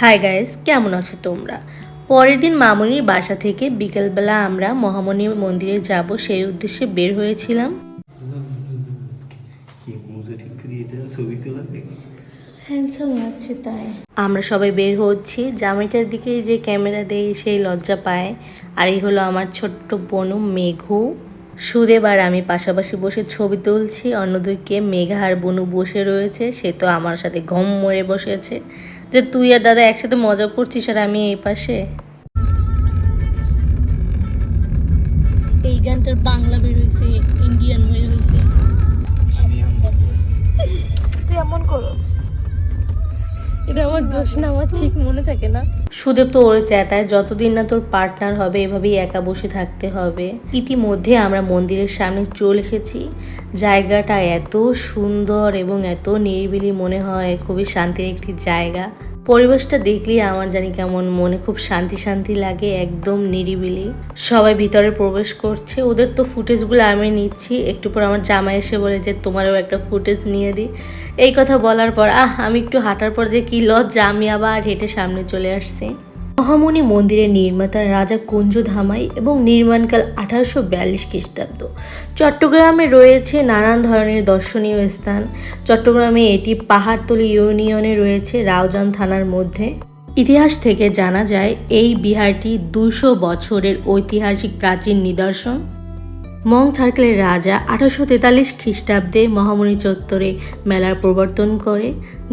Hi guys কেমন আছো তোমরা? পরের দিন মামনির বাসা থেকে বিকেলবেলা আমরা মহামণি মন্দিরে যাব সেই উদ্দেশ্যে বের হয়েছিলাম। আমরা সবাই বের হচ্ছি জামাইটার দিকে যে ক্যামেরা দেয় সেই লজ্জা পায়। আর এই হলো আমার ছোট্ট বনু মেঘু। সুদেব আর আমি পাশাপাশি বসে ছবি তুলছি অন্যদিকে মেঘা আর বনু বসে রয়েছে সে তো আমার সাথে ঘম মরে বসেছে। যে তুই আর দাদা একসাথে মজা করছিস আর আমি এই পাশে। এই গানটার বাংলা বের হয়েছে ইন্ডিয়ান এটা আমার দোষ না, আমার ঠিক মনে থাকে না। সুদেব তো ওর চেতায়, যতদিন না তোর পার্টনার হবে, এভাবেই একা বসে থাকতে হবে। ইতিমধ্যে আমরা মন্দিরের সামনে চলে এসেছি। জায়গাটা এত সুন্দর এবং এত নিরিবিলি মনে হয়, খুবই শান্তির একটি জায়গা। পরিবেশটা দেখলেই আমার জানি কেমন মনে খুব শান্তি শান্তি লাগে, একদম নিরিবিলি। সবাই ভিতরে প্রবেশ করছে, ওদের তো ফুটেজগুলো আমি নিচ্ছি। একটু পর আমার জামাই এসে বলে যে, তোমারও একটা ফুটেজ নিয়ে দিই এই কথা বলার পর, আহ, আমি একটু হাঁটার পর যে কি লজ্জা, আমি আবার হেঁটে সামনে চলে আসছি। মহামণি মন্দিরের নির্মাতা রাজা কুঞ্জ ধামাই এবং নির্মাণকাল আঠারোশো বিয়াল্লিশ খ্রিস্টাব্দ। চট্টগ্রামে রয়েছে নানান ধরনের দর্শনীয় স্থান। চট্টগ্রামে এটি পাহাড়তলি ইউনিয়নে রয়েছে রাউজান থানার মধ্যে। ইতিহাস থেকে জানা যায়, এই বিহারটি দুশো বছরের ঐতিহাসিক প্রাচীন নিদর্শন। মং সার্কেলের রাজা আঠারোশো তেতাল্লিশ খ্রিস্টাব্দে মহামণি চত্বরে মেলার প্রবর্তন করে,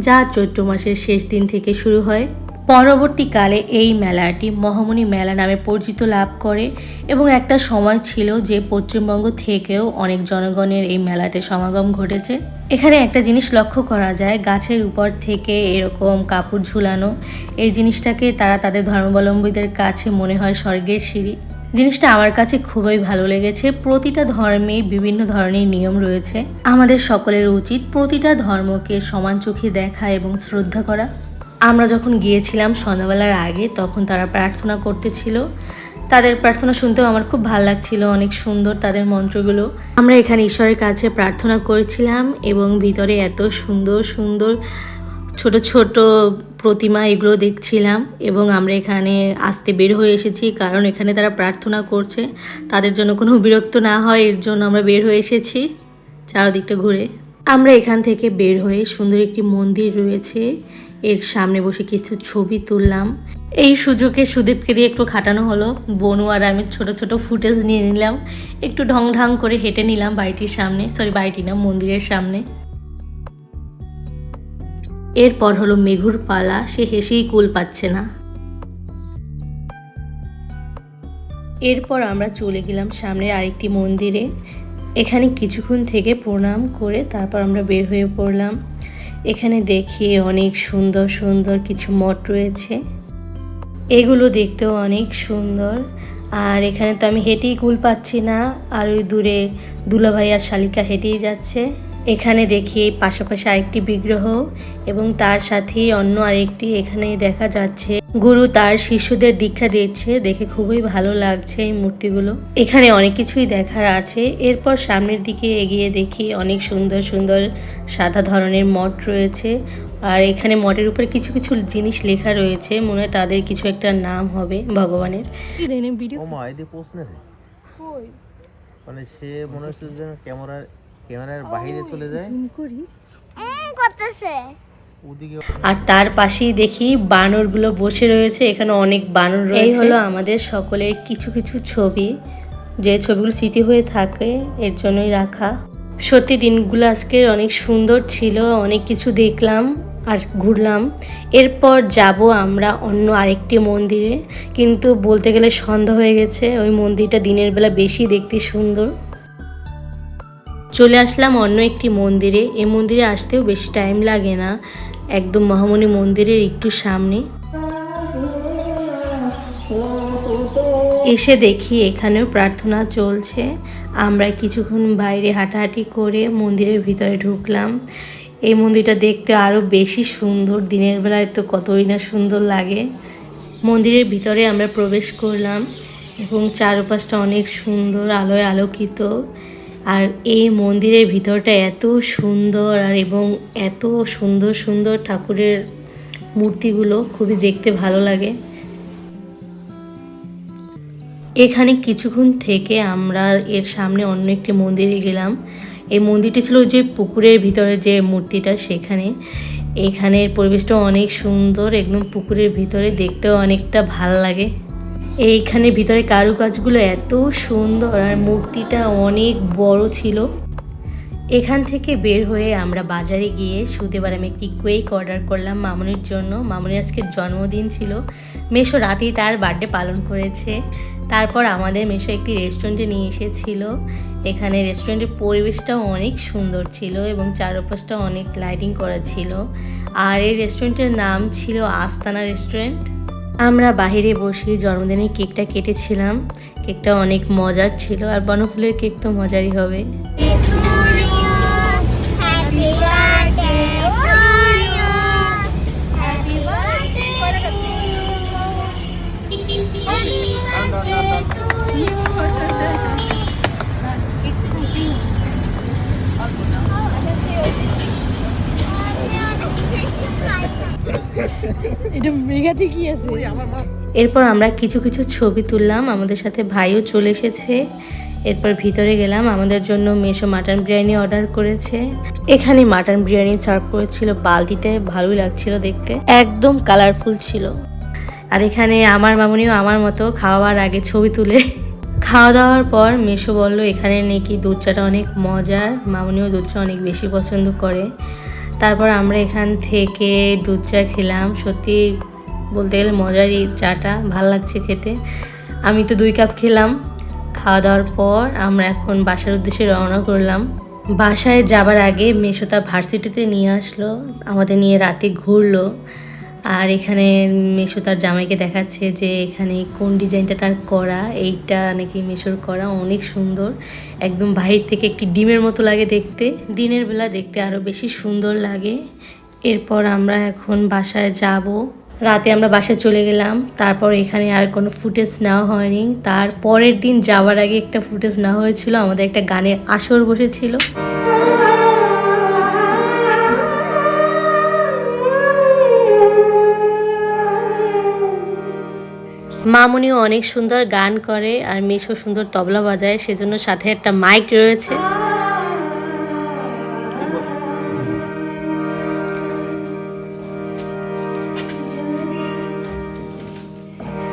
যা চৈত্র মাসের শেষ দিন থেকে শুরু হয়। পরবর্তীকালে এই মেলাটি মহামণি মেলা নামে পরিচিত লাভ করে এবং একটা সময় ছিল যে পশ্চিমবঙ্গ থেকেও অনেক জনগণের এই মেলাতে সমাগম ঘটেছে। এখানে একটা জিনিস লক্ষ্য করা যায়, গাছের উপর থেকে এরকম কাপড় ঝুলানো। এই জিনিসটাকে তারা তাদের ধর্মাবলম্বীদের কাছে মনে হয় স্বর্গের সিঁড়ি। জিনিসটা আমার কাছে খুবই ভালো লেগেছে। প্রতিটা ধর্মে বিভিন্ন ধরনের নিয়ম রয়েছে। আমাদের সকলের উচিত প্রতিটা ধর্মকে সমান চোখে দেখা এবং শ্রদ্ধা করা। আমরা যখন গিয়েছিলাম সন্ধ্যাবেলার আগে, তখন তারা প্রার্থনা করতেছিল। তাদের প্রার্থনা শুনতেও আমার খুব ভালো লাগছিল, অনেক সুন্দর তাদের মন্ত্রগুলো। আমরা এখানে ঈশ্বরের কাছে প্রার্থনা করেছিলাম এবং ভিতরে এত সুন্দর সুন্দর ছোট ছোট প্রতিমা এগুলো দেখছিলাম এবং আমরা এখানে আসতে বের হয়ে এসেছি কারণ এখানে তারা প্রার্থনা করছে। তাদের জন্য কোনো বিরক্ত না হয়, এর জন্য আমরা বের হয়ে এসেছি চারদিকটা ঘুরে। আমরা এখান থেকে বের হয়ে সুন্দর একটি মন্দির রয়েছে। এর সামনে বসে কিছু ছবি তুললাম। এই সুযোগে সুদীপকে দিয়ে একটু খাটানো হলো। বনু আর আমি ছোট ছোট ফুটেজ নিয়ে নিলাম। একটু ঢং ঢং করে হেঁটে নিলাম বাড়িটির সামনে। সরি বাড়িটি না, মন্দিরের সামনে। এরপর হলো মেঘুর পালা। সে হেসেই কুল পাচ্ছে না। এরপর আমরা চলে গেলাম সামনের আরেকটি মন্দিরে। এখানে কিছুক্ষণ থেকে প্রণাম করে তারপর আমরা বের হয়ে পড়লাম। এখানে দেখি অনেক সুন্দর সুন্দর কিছু মঠ রয়েছে। এগুলো দেখতেও অনেক সুন্দর। আর এখানে তো আমি হেঁটেই কুল পাচ্ছি না। আর ওই দূরে দুলাভাই আর শালিকা হেঁটেই যাচ্ছে। এখানে দেখি পাশাপাশি আরেকটি বিগ্রহ এবং তার সাথেই অন্য আরেকটি এখানে দেখা যাচ্ছে। গুরু তার শিষ্যদের দীক্ষা দিচ্ছে দেখে খুবই ভালো লাগছে এই মূর্তিগুলো। এখানে অনেক কিছুই দেখার আছে। এরপর সামনের দিকে এগিয়ে দেখি অনেক সুন্দর সুন্দর সাদা ধরনের মঠ রয়েছে। আর এখানে মঠের উপরে কিছু কিছু জিনিস লেখা রয়েছে। মনে হয় তাদের কিছু একটা নাম হবে ভগবানের। মানে সে মনে হচ্ছে যেন ক্যামেরার ক্যামেরার বাইরে চলে যায়। করতেছে। আর তার পাশেই দেখি বানরগুলো বসে রয়েছে এখানে অনেক বানর রয়েছে। এই হলো আমাদের সকলের কিছু কিছু ছবি। যে ছবিগুলো স্মৃতি হয়ে থাকে এর জন্যই রাখা। সত্যি দিনগুলো আজকে অনেক সুন্দর ছিল অনেক কিছু দেখলাম আর ঘুরলাম। এরপর যাব আমরা অন্য আরেকটি মন্দিরে। কিন্তু বলতে গেলে সন্ধ্যা হয়ে গেছে ওই মন্দিরটা দিনের বেলা বেশি দেখতে সুন্দর। চলে আসলাম অন্য একটি মন্দিরে। এ মন্দিরে আসতেও বেশি টাইম লাগে না। একদম মহামণি মন্দিরের একটু সামনে। এসে দেখি এখানেও প্রার্থনা চলছে। আমরা কিছুক্ষণ বাইরে হাঁটাহাঁটি করে মন্দিরের ভিতরে ঢুকলাম। এই মন্দিরটা দেখতে আরও বেশি সুন্দর। দিনের বেলায় তো কতই না সুন্দর লাগে। মন্দিরের ভিতরে আমরা প্রবেশ করলাম এবং চারপাশটা অনেক সুন্দর, আলোয় আলোকিত। আর এই মন্দিরের ভিতরটা এত সুন্দর আর এবং এত সুন্দর সুন্দর ঠাকুরের মূর্তিগুলো খুবই দেখতে ভালো লাগে। এখানে কিছুক্ষণ থেকে আমরা এর সামনে অন্য একটি মন্দিরে গেলাম। এই মন্দিরটি ছিল যে পুকুরের ভিতরে যে মূর্তিটা সেখানে। এখানের পরিবেশটা অনেক সুন্দর, একদম পুকুরের ভিতরে দেখতেও অনেকটা ভালো লাগে। এইখানে ভিতরে কারুকাজগুলো এত সুন্দর আর মূর্তিটা অনেক বড় ছিল। এখান থেকে বের হয়ে আমরা বাজারে গিয়ে সুদেবার আমি একটি কুয়েক অর্ডার করলাম মামনির জন্য। মামনির আজকের জন্মদিন ছিল। মেশো রাতেই তার বার্থডে পালন করেছে। তারপর আমাদের মেশো একটি রেস্টুরেন্টে নিয়ে এসেছিল। এখানে রেস্টুরেন্টের পরিবেশটাও অনেক সুন্দর ছিল এবং চারপাশটা অনেক লাইটিং করা ছিল। আর এই রেস্টুরেন্টের নাম ছিল আস্তানা রেস্টুরেন্ট। আমরা বাহিরে বসে জন্মদিনের কেকটা কেটেছিলাম। কেকটা অনেক মজার ছিল, আর বনফুলের কেক তো মজারই হবে। আছে। এরপর আমরা কিছু কিছু ছবি তুললাম, আমাদের সাথে ভাইও চলে এসেছে। এরপর ভিতরে গেলাম, আমাদের জন্য মেশো মাটন বিরিয়ানি অর্ডার করেছে। এখানে মাটন বিরিয়ানি সার্ভ করেছিল বালতিতে, ভালোই লাগছিল দেখতে। একদম কালারফুল ছিল। আর এখানে আমার মামুনিও আমার মতো খাওয়ার আগে ছবি তুলে। খাওয়া দাওয়ার পর মেশো বলল, এখানে নাকি দুধ চাটা অনেক মজার। মামুনিও দুধ চা অনেক বেশি পছন্দ করে। তারপর আমরা এখান থেকে দুধ চা খেলাম। সত্যি বলতে গেলে মজার এই চাটা ভালো লাগছে খেতে। আমি তো দুই কাপ খেলাম। খাওয়া দাওয়ার পর আমরা এখন বাসার উদ্দেশ্যে রওনা করলাম। বাসায় যাবার আগে মেশো তার ভার্সিটিতে নিয়ে আসলো। আমাদের নিয়ে রাতে ঘুরলো। আর এখানে মেশো তার জামাইকে দেখাচ্ছে যে এখানে কোন ডিজাইনটা তার করা, এইটা নাকি মেশোর করা, অনেক সুন্দর। একদম বাহির থেকে একটি ডিমের মতো লাগে দেখতে। দিনের বেলা দেখতে আরও বেশি সুন্দর লাগে। এরপর আমরা এখন বাসায় যাব। রাতে আমরা বাসায় চলে গেলাম। তারপর এখানে আর কোনো ফুটেজ নেওয়া হয়নি। তার পরের দিন যাওয়ার আগে একটা ফুটেজ নেওয়া হয়েছিল। আমাদের একটা গানের আসর বসেছিল। মামুনিও অনেক সুন্দর গান করে আর মেশো সুন্দর তবলা বাজায়। সেজন্য সাথে একটা মাইক রয়েছে।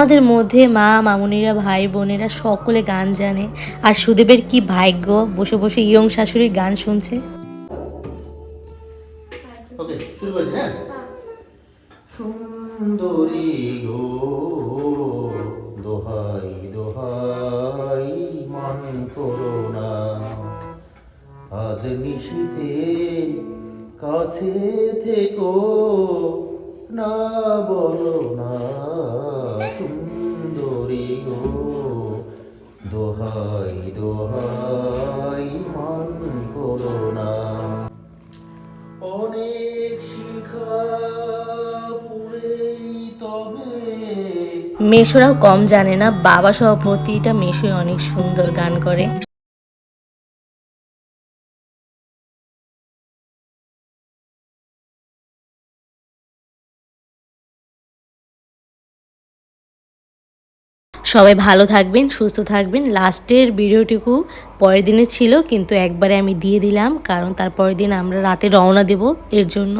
আমাদের মধ্যে মা, মামুনিরা, ভাই, বোনেরা সকলে গান জানে। আর সুদেবের কি ভাগ্য? বসে বসে ইয়ং শাশুড়ির গান শুনছে। হ্যাঁ? কাছে থেকো না। মেশোরাও কম জানে না বাবা সহ প্রতিটা অনেক সুন্দর গান করে। সবাই ভালো থাকবেন, সুস্থ থাকবেন। লাস্টের ভিডিওটুকু পরের দিনে ছিল, কিন্তু একবারে আমি দিয়ে দিলাম, কারণ তার পরের দিন আমরা রাতে রওনা দেব এর জন্য।